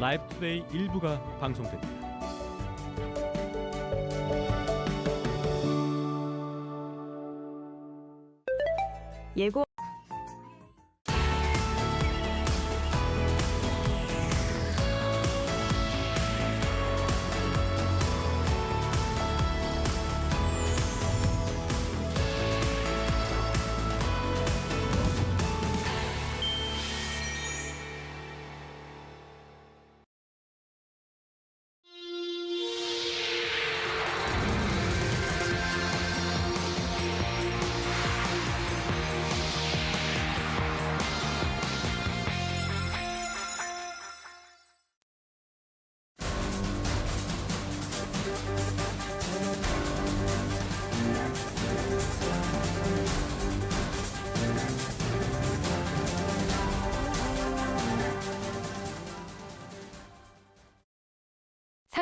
라이브 투데이 일부가 방송됩니다. 예고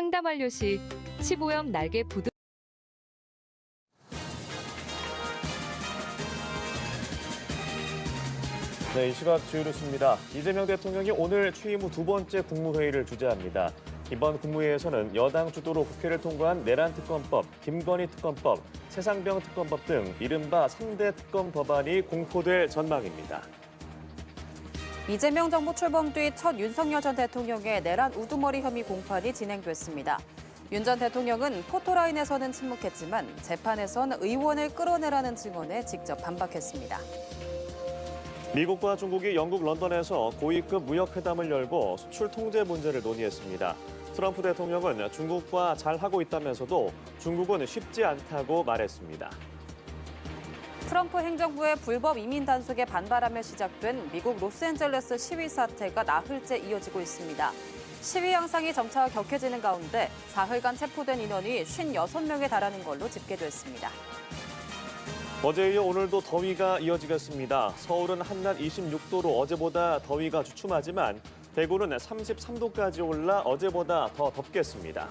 상담 완료 시 15형 날개 부두 네, 이 시각 주요 뉴스입니다. 이재명 대통령이 오늘 취임 후 두 번째 국무회의를 주재합니다. 이번 국무회의에서는 여당 주도로 국회를 통과한 내란 특검법, 김건희 특검법, 세상병 특검법 등 이른바 3대 특검 법안이 공포될 전망입니다. 이재명 정부 출범 뒤 첫 윤석열 전 대통령의 내란 우두머리 혐의 공판이 진행됐습니다. 윤 전 대통령은 포토라인에서는 침묵했지만 재판에선 의원을 끌어내라는 증언에 직접 반박했습니다. 미국과 중국이 영국 런던에서 고위급 무역 회담을 열고 수출 통제 문제를 논의했습니다. 트럼프 대통령은 중국과 잘 하고 있다면서도 중국은 쉽지 않다고 말했습니다. 트럼프 행정부의 불법 이민 단속에 반발하며 시작된 미국 로스앤젤레스 시위 사태가 나흘째 이어지고 있습니다. 시위 양상이 점차 격해지는 가운데 사흘간 체포된 인원이 56명에 달하는 걸로 집계됐습니다. 어제 이어 오늘도 더위가 이어지겠습니다. 서울은 한낮 26도로 어제보다 더위가 주춤하지만 대구는 33도까지 올라 어제보다 더 덥겠습니다.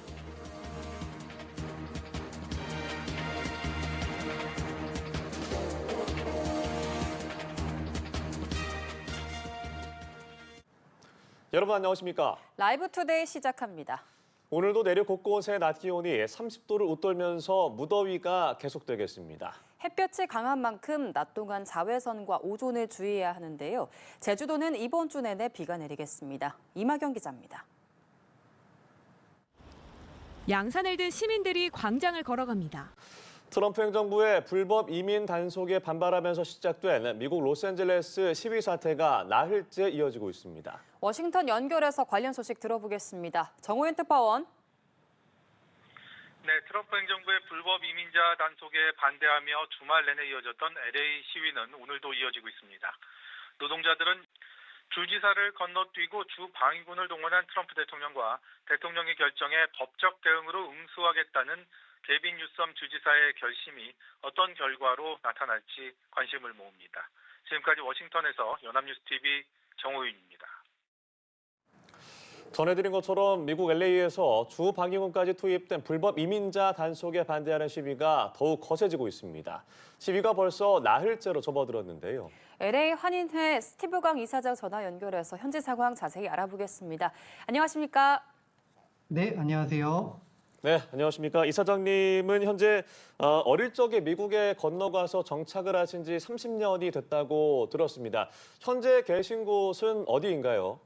여러분 안녕하십니까? 라이브 투데이 시작합니다. 오늘도 내륙 곳곳의 낮 기온이 30도를 웃돌면서 무더위가 계속되겠습니다. 햇볕이 강한 만큼 낮 동안 자외선과 오존을 주의해야 하는데요. 제주도는 이번 주 내내 비가 내리겠습니다. 이마경 기자입니다. 양산을 든 시민들이 광장을 걸어갑니다. 트럼프 행정부의 불법 이민 단속에 반발하면서 시작된 미국 로스앤젤레스 시위 사태가 나흘째 이어지고 있습니다. 워싱턴 연결해서 관련 소식 들어보겠습니다. 정호연 특파원. 네, 트럼프 행정부의 불법 이민자 단속에 반대하며 주말 내내 이어졌던 LA 시위는 오늘도 이어지고 있습니다. 노동자들은 주지사를 건너뛰고 주 방위군을 동원한 트럼프 대통령과 대통령의 결정에 법적 대응으로 응수하겠다는 개빈 뉴섬 주지사의 결심이 어떤 결과로 나타날지 관심을 모읍니다. 지금까지 워싱턴에서 연합뉴스 TV 정호윤입니다. 전해드린 것처럼 미국 LA에서 주 방위군까지 투입된 불법 이민자 단속에 반대하는 시위가 더욱 거세지고 있습니다. 시위가 벌써 나흘째로 접어들었는데요. LA 한인회 스티브 강 이사장 전화 연결해서 현지 상황 자세히 알아보겠습니다. 안녕하십니까? 네, 안녕하세요. 네, 안녕하십니까. 이 사장님은 현재 어, 어릴 적에 미국에 건너가서 정착을 하신 지 30년이 됐다고 들었습니다. 현재 계신 곳은 어디인가요?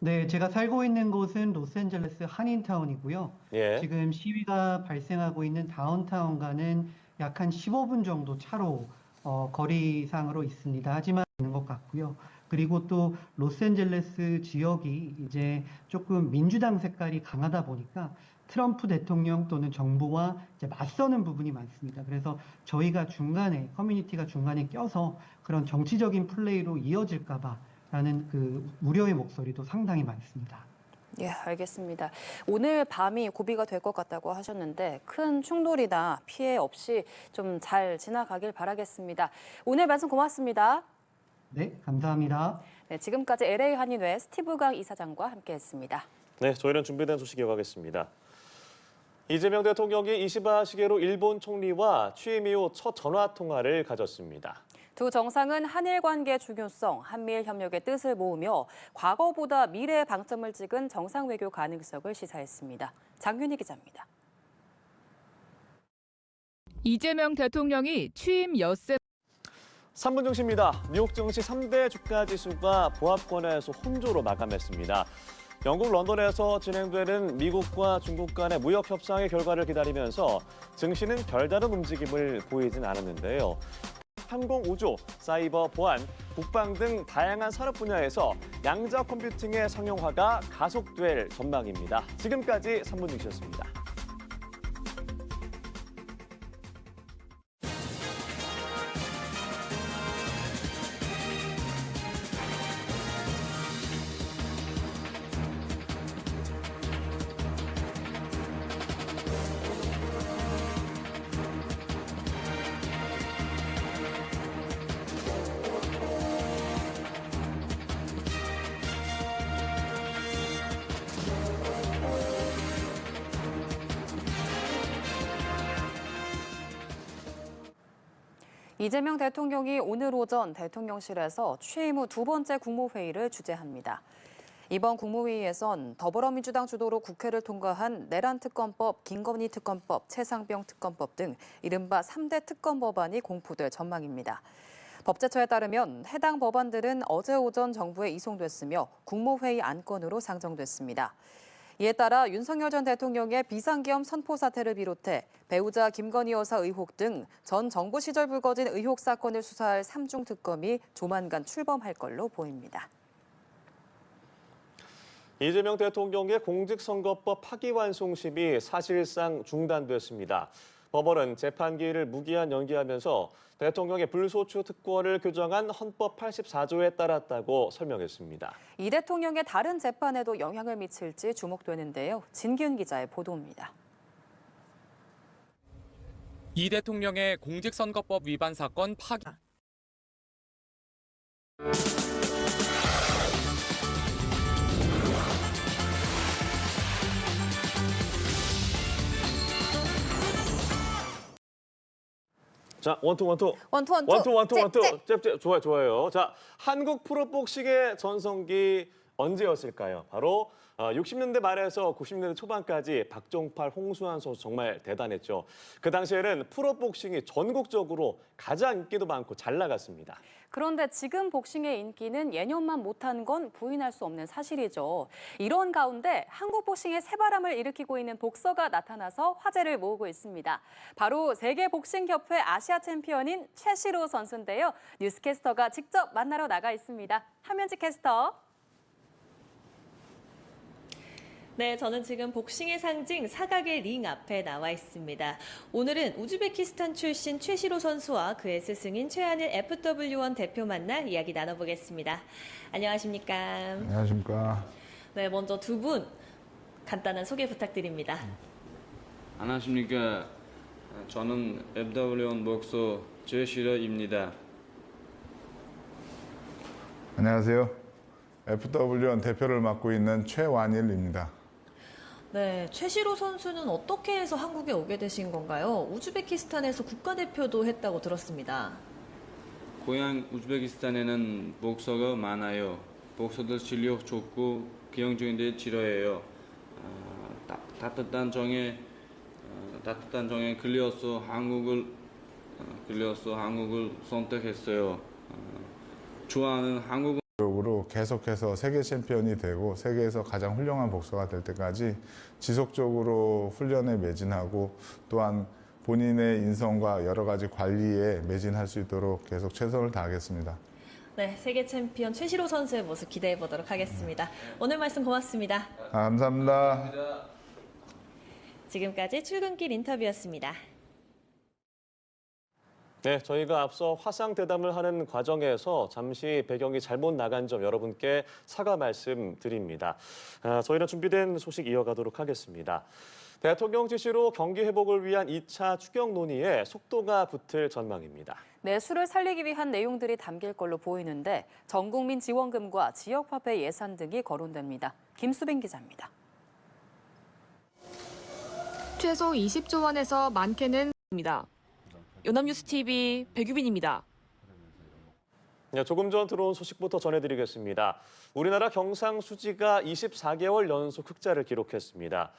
네, 제가 살고 있는 곳은 로스앤젤레스 한인타운이고요. 예. 지금 시위가 발생하고 있는 다운타운과는 약 한 15분 정도 차로 어, 거리상으로 있습니다. 하지만 있는 것 같고요. 그리고 또 로스앤젤레스 지역이 이제 조금 민주당 색깔이 강하다 보니까 트럼프 대통령 또는 정부와 이제 맞서는 부분이 많습니다. 그래서 저희가 중간에 커뮤니티가 중간에 껴서 그런 정치적인 플레이로 이어질까 봐 라는 그 우려의 목소리도 상당히 많습니다. 예, 알겠습니다. 오늘 밤이 고비가 될 것 같다고 하셨는데 큰 충돌이나 피해 없이 좀 잘 지나가길 바라겠습니다. 오늘 말씀 고맙습니다. 네, 감사합니다. 네, 지금까지 LA 한인회 스티브 강 이사장과 함께했습니다. 네, 저희는 준비된 소식 이어가겠습니다. 이재명 대통령이 이시바 시게로 일본 총리와 취임 이후 첫 전화 통화를 가졌습니다. 두 정상은 한일 관계의 중요성, 한미일 협력의 뜻을 모으며 과거보다 미래에 방점을 찍은 정상 외교 가능성을 시사했습니다. 장윤희 기자입니다. 이재명 대통령이 취임 엿새 3분 증시입니다. 뉴욕 증시 3대 주가 지수가 보합권에서 혼조로 마감했습니다. 영국 런던에서 진행되는 미국과 중국 간의 무역 협상의 결과를 기다리면서 증시는 별다른 움직임을 보이진 않았는데요. 항공 우주, 사이버 보안, 국방 등 다양한 산업 분야에서 양자 컴퓨팅의 상용화가 가속될 전망입니다. 지금까지 3분 증시였습니다. 이재명 대통령이 오늘 오전 대통령실에서 취임 후 두 번째 국무회의를 주재합니다. 이번 국무회의에선 더불어민주당 주도로 국회를 통과한 내란 특검법, 김건희 특검법, 최상병 특검법 등 이른바 3대 특검 법안이 공포될 전망입니다. 법제처에 따르면 해당 법안들은 어제 오전 정부에 이송됐으며 국무회의 안건으로 상정됐습니다. 이에 따라 윤석열 전 대통령의 비상계엄 선포 사태를 비롯해 배우자 김건희 여사 의혹 등 전 정부 시절 불거진 의혹 사건을 수사할 삼중 특검이 조만간 출범할 걸로 보입니다. 이재명 대통령의 공직선거법 파기환송심이 사실상 중단됐습니다. 법원은 재판 기일을 무기한 연기하면서 대통령의 불소추 특권을 규정한 헌법 84조에 따랐다고 설명했습니다. 이 대통령의 다른 재판에도 영향을 미칠지 주목되는데요. 진기훈 기자의 보도입니다. 이 대통령의 공직선거법 위반 사건 파기 자, 원투 원투. 원투 원투. 원투 원투 잽, 원투. 잽. 잽잽 좋아요 좋아요. 자, 한국 프로복싱의 전성기 언제였을까요? 바로 어, 60년대 말에서 90년대 초반까지 박종팔, 홍수환 선수 정말 대단했죠. 그 당시에는 프로복싱이 전국적으로 가장 인기도 많고 잘 나갔습니다. 그런데 지금 복싱의 인기는 예년만 못한 건 부인할 수 없는 사실이죠. 이런 가운데 한국 복싱의 새바람을 일으키고 있는 복서가 나타나서 화제를 모으고 있습니다. 바로 세계 복싱 협회 아시아 챔피언인 최시로 선수인데요. 뉴스캐스터가 직접 만나러 나가 있습니다. 하면지 캐스터. 네, 저는 지금 복싱의 상징 사각의 링 앞에 나와 있습니다. 오늘은 우즈베키스탄 출신 최시로 선수와 그의 스승인 최한일 FW1 대표 만나 이야기 나눠보겠습니다. 안녕하십니까? 안녕하십니까. 네, 먼저 두 분 간단한 소개 부탁드립니다. 안녕하십니까. 저는 FW1 복서 제시러입니다. 안녕하세요. FW1 대표를 맡고 있는 최완일입니다. 네, 최시로 선수는 어떻게 해서 한국에 오게 되신 건가요? 우즈베키스탄에서 국가대표도 했다고 들었습니다. 고향 우즈베키스탄에는 복서가 많아요. 복서들 실력 좋고 기형적인데 지러해요. 어, 따, 따뜻한 정에 어, 따뜻한 정에 끌려서 한국을 어, 끌려서 한국을 선택했어요. 어, 좋아하는 한국 적으로 계속해서 세계 챔피언이 되고 세계에서 가장 훌륭한 복서가 될 때까지 지속적으로 훈련에 매진하고 또한 본인의 인성과 여러 가지 관리에 매진할 수 있도록 계속 최선을 다하겠습니다. 네, 세계 챔피언 최시로 선수의 모습 기대해 보도록 하겠습니다. 오늘 말씀 고맙습니다. 아, 감사합니다. 지금까지 출근길 인터뷰였습니다. 네, 저희가 앞서 화상 대담을 하는 과정에서 잠시 배경이 잘못 나간 점 여러분께 사과 말씀드립니다. 아, 저희는 준비된 소식 이어가도록 하겠습니다. 대통령 지시로 경기 회복을 위한 2차 추경 논의에 속도가 붙을 전망입니다. 내수를 살리기 위한 내용들이 담길 걸로 보이는데 전 국민 지원금과 지역 화폐 예산 등이 거론됩니다. 김수빈 기자입니다. 최소 20조 원에서 많게는 입니다. 연합뉴스 TV 백유빈입니다. 네, 조금 전 들어온 소식부터 전해드리겠습니다. 우리나라 경상수지가 24개월 연속 흑자를 기록했습니다.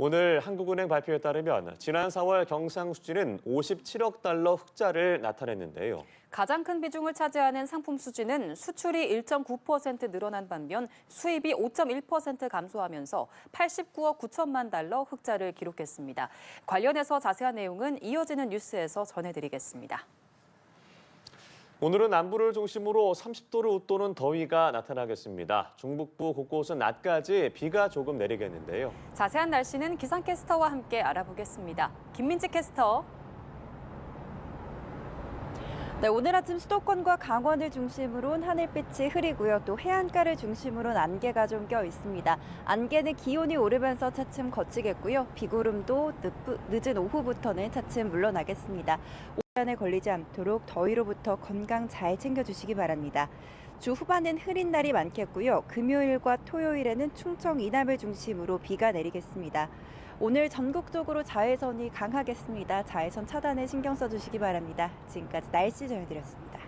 오늘 한국은행 발표에 따르면 지난 4월 경상수지는 57억 달러 흑자를 나타냈는데요. 가장 큰 비중을 차지하는 상품 수지는 수출이 1.9% 늘어난 반면 수입이 5.1% 감소하면서 89억 9천만 달러 흑자를 기록했습니다. 관련해서 자세한 내용은 이어지는 뉴스에서 전해드리겠습니다. 오늘은 남부를 중심으로 30도를 웃도는 더위가 나타나겠습니다. 중북부 곳곳은 낮까지 비가 조금 내리겠는데요. 자세한 날씨는 기상캐스터와 함께 알아보겠습니다. 김민지 캐스터. 네, 오늘 아침 수도권과 강원을 중심으로는 하늘빛이 흐리고요. 또 해안가를 중심으로는 안개가 좀 껴 있습니다. 안개는 기온이 오르면서 차츰 거치겠고요. 비구름도 늦, 늦은 오후부터는 차츰 물러나겠습니다. 오전에 걸리지 않도록 더위로부터 건강 잘 챙겨주시기 바랍니다. 주 후반은 흐린 날이 많겠고요. 금요일과 토요일에는 충청 이남을 중심으로 비가 내리겠습니다. 오늘 전국적으로 자외선이 강하겠습니다. 자외선 차단에 신경 써주시기 바랍니다. 지금까지 날씨 전해드렸습니다.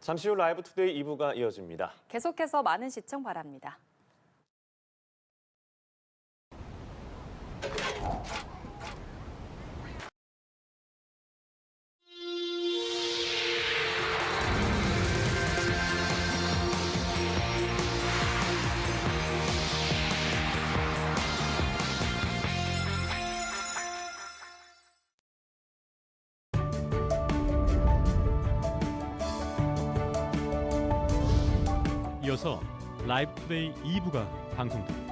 잠시 후 라이브 투데이 2부가 이어집니다. 계속해서 많은 시청 바랍니다. 이어서 라이브 투데이 2부가 방송됩니다.